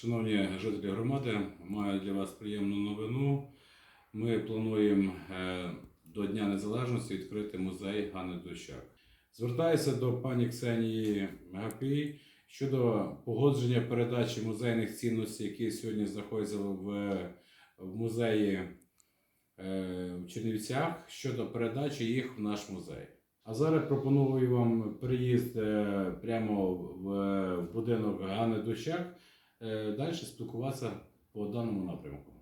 Шановні жителі громади, маю для вас приємну новину. Ми плануємо е, до Дня Незалежності відкрити музей Ганни Дощак. Звертаюся до пані Ксенії Гапій щодо погодження передачі музейних цінностей, які сьогодні знаходяться в, музеї е, в Чернівцях, щодо передачі їх в наш музей. А зараз пропоную вам переїзд е, прямо в, будинок Ганни Дощак далі спілкуватися по даному напрямку.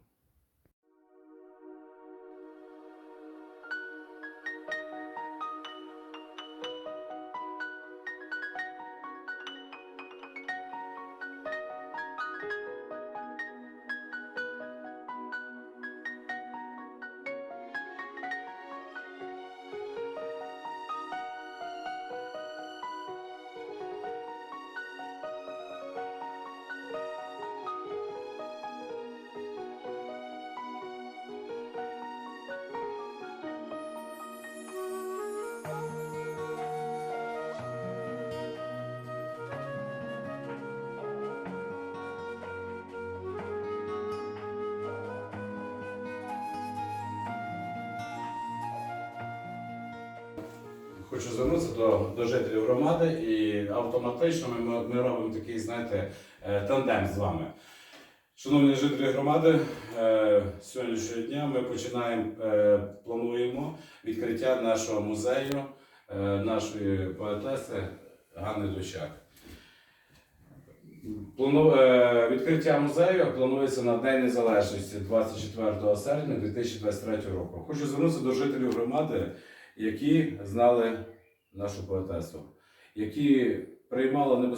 Хочу звернутися до, до жителів громади і автоматично ми, ми робимо такий, знаєте, е, тандем з вами. Шановні жителі громади, е, сьогоднішнього дня ми починаємо, е, плануємо відкриття нашого музею, нашої поетеси Ганни Дощак. Плану... Відкриття музею планується на День Незалежності 24 серпня 2023 року. Хочу звернутися до жителів громади, які знали нашу поетесу, які приймали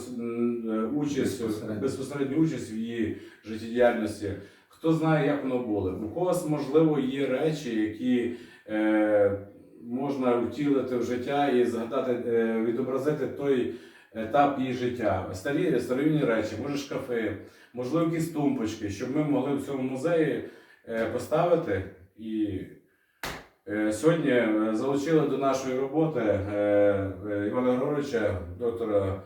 участь безпосередню участь в її життєдіяльності. Хто знає, як воно було. У когось, можливо, є речі, які е, можна втілити в життя і згадати, е, відобразити той етап її життя. Старі старовинні речі, може шкафи, можливо, якісь тумбочки, щоб ми могли в цьому музеї е, поставити і Сьогодні е, залучили до нашої роботи е, е, Івана Григоровича, доктора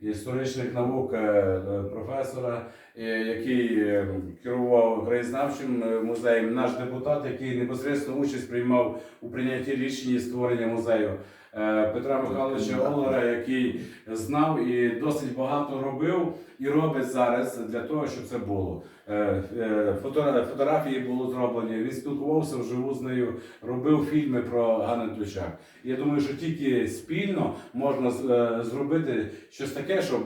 історичних наук, е, е, професора, е, який е, керував краєзнавчим е, музеєм, наш депутат, який непосередньо участь приймав у прийнятті рішення створення музею. Е, Петра Михайловича Олера, який знав і досить багато робив і робить зараз для того, щоб це було. Е, е, Фотографії були зроблені. Він спілкувався вживу з нею, робив фільми про Ганну Тлючак. Я думаю, що тільки спільно можна зробити щось таке, щоб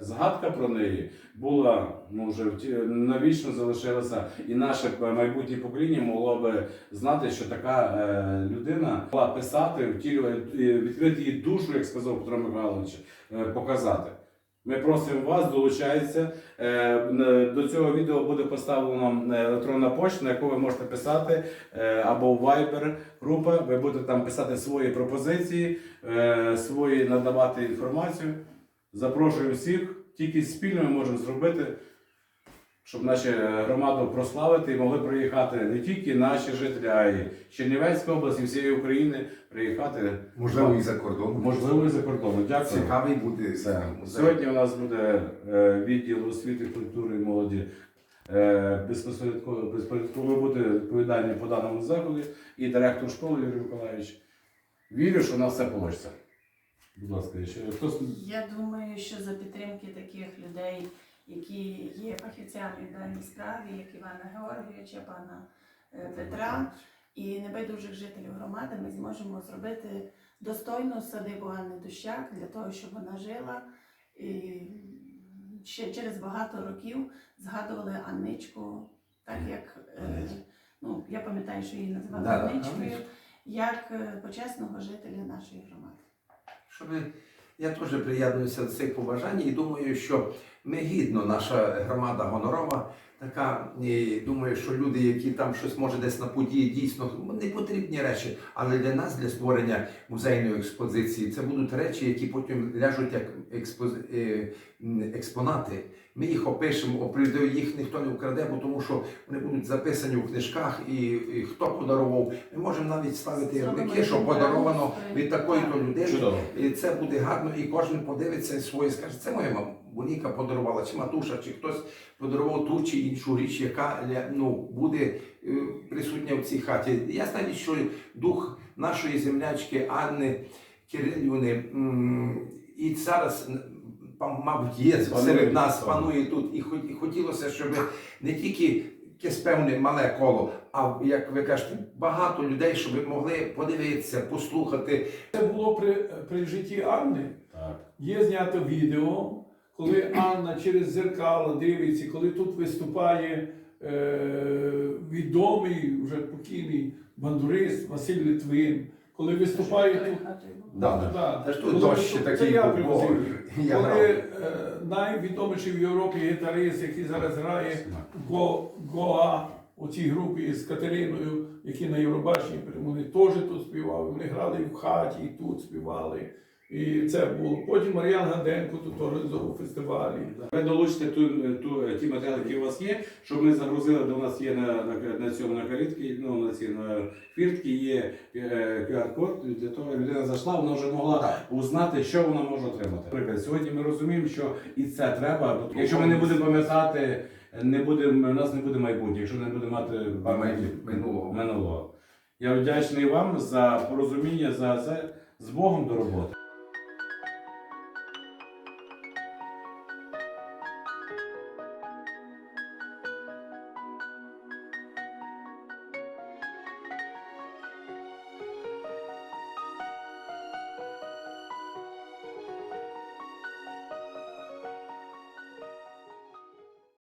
згадка про неї була ну, вже навічно залишилася, і наше е, майбутнє покоління могло би знати, що така е, людина могла писати, втілювати, е, відкрити її душу, як сказав Петро Михайлович, е, показати. Ми просимо вас, долучайтеся. Е, До цього відео буде поставлена е, електронна почта, на яку ви можете писати, е, або Viber група. Ви будете там писати свої пропозиції, е, свої надавати інформацію. Запрошую всіх. Тільки спільно ми можемо зробити, щоб нашу громаду прославити і могли приїхати не тільки наші жителі, а й Чернівецька область і всієї України приїхати. Можливо, і за кордоном. Можливо, і за кордоном. Дякую. Цікавий буде Це. Сьогодні у нас буде е, відділ освіти, культури і молоді. Е, безпосередньо безпосередньо буде відповідальний по даному заходу і директор школи Юрій Миколаївич. Вірю, що у нас все вийде. Будь ласка, ще хтось. Я думаю, що за підтримки таких людей, які є фахівцями в даній справі, як Івана Георгійовича, пана е, Петра і небайдужих жителів громади, ми зможемо зробити достойну садибу Анни Дущак для того, щоб вона жила. І ще через багато років згадували Анничку, так як е, ну, я пам'ятаю, що її називали Анничкою, як е, почесного жителя нашої громади. Я теж приєднуюся до цих побажань і думаю, що ми гідно, наша громада гонорова, така, і думаю, що люди, які там щось може десь на події, дійсно не потрібні речі, але для нас, для створення музейної експозиції, це будуть речі, які потім ляжуть як експоз... е, експонати. Ми їх опишемо, опридаю, їх ніхто не вкраде, бо тому що вони будуть записані у книжках, і, і хто подарував. Ми можемо навіть ставити ярлики, що подаровано від такої-то людини. Чудово. І це буде гарно, і кожен подивиться своє, скаже, це моя мам- Боніка подарувала, чи Матуша, чи хтось подарував ту чи іншу річ, яка ну, буде е, присутня в цій хаті. Я знаю, що дух нашої землячки Анни Кирилівни і зараз, мабуть, є серед нас, панує тут. І і хотілося, щоб не тільки якесь певне мале коло, а як ви кажете, багато людей, щоб могли подивитися, послухати. Це було при, при житті Анни. Так. Є знято відео, коли Анна через зеркало дивиться, коли тут виступає е, відомий, вже покійний бандурист Василь Литвин, коли виступає тут. Да, Да, Та тут коли дощ виступ- це такий я був, привозив. Коли е, найвідоміший в Європі гітарист, який зараз грає Го, Гоа у цій групі з Катериною, які на Євробаченні, вони теж тут співали, вони грали в хаті, і тут співали. І це було. Потім Мар'ян Ганденко тут організовував фестивалі. Ви долучите ту, ту, ті матеріали, які у вас є, щоб ми загрузили, до нас є на, на, на цьому на калітці, ну, на цій на фіртці є е, QR-код, для того людина зайшла, вона вже могла узнати, що вона може отримати. Наприклад, сьогодні ми розуміємо, що і це треба, бо якщо ми не будемо пам'ятати, не будемо, у нас не буде майбутнє, якщо не будемо мати Минулого. минулого. Я вдячний вам за порозуміння, за це. З Богом до роботи.